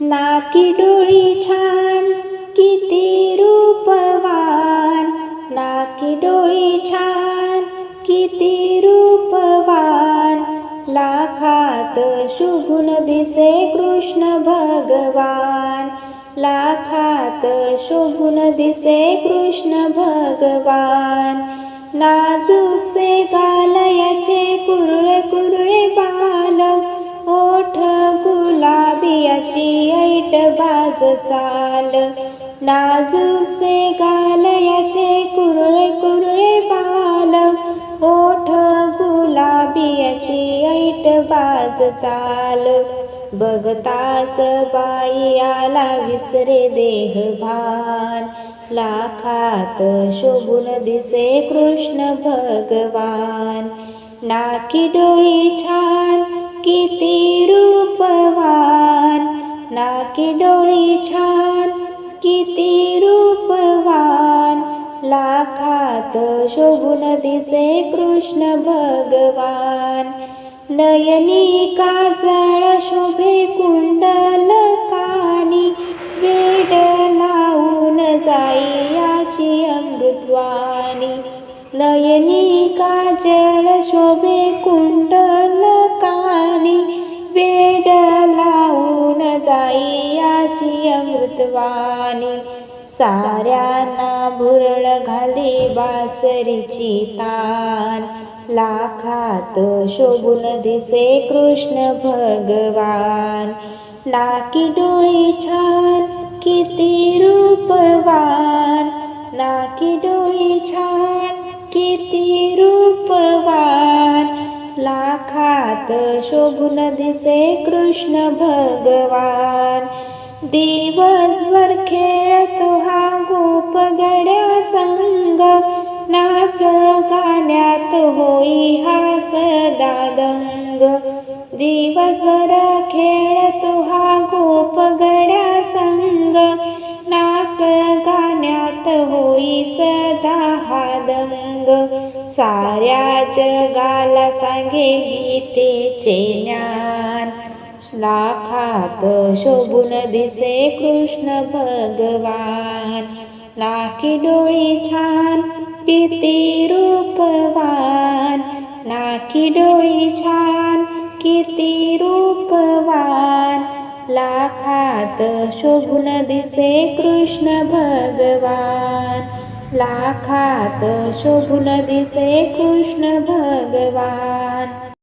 नाकी डोळी छान किती रूपवान. नाकी डोळी छान किती रूपवान. लाखात शुगुन दिसे कृष्ण भगवान. लाखात शोभून दिसे कृष्ण भगवान. नाजूकसे गालयाचे कुरळे कुरळे बा याची ऐट बाज चाल. नाजूकसे गालयाचे कुरळे कुरळे बाल. ओठ गुलाबियाची ऐट बाज चाल. बघताच बाई आला विसरे देह भान. लाखात शोभून दिसे कृष्ण भगवान. नाकी डोळी छान किती रूपवान नाकी डोळी छान किती रूपवान. लाखात शोभून दिसे कृष्ण भगवान. नयनी काजळ शोभे कुंडल कानी. वेड लावून जाई याची अमृतवान. नयनी काजळ शोभे कुंडल कानी वेड लावून जाई याची अमृतवाणी. साऱ्यांना भुरळ घाली बासरीची तान लाखात शोभून दिसे कृष्ण भगवान. नाकी डोळे छान किती रूपवान. नाकी डोळे छान किती रूपवान. लाखात शोभून दिसे कृष्ण भगवान. दिवसभर खेळतो हा गोप गड्या संग. नाच गाण्यात होई हा सदा दंग. दिवसभर खेळतो हा गोप गड्या संग. नाच गाण्यात होई सदा रंग साऱ्या जगाला सांगे गीतेचे ज्ञान. लाखात शोभून दिसे कृष्ण भगवान. नाकी डोळी छान किती रूपवान नाकी डोळी छान किती रूपवान लाखात शोभून दिसे कृष्ण भगवान. लाखात शोभून दिसे कृष्ण भगवान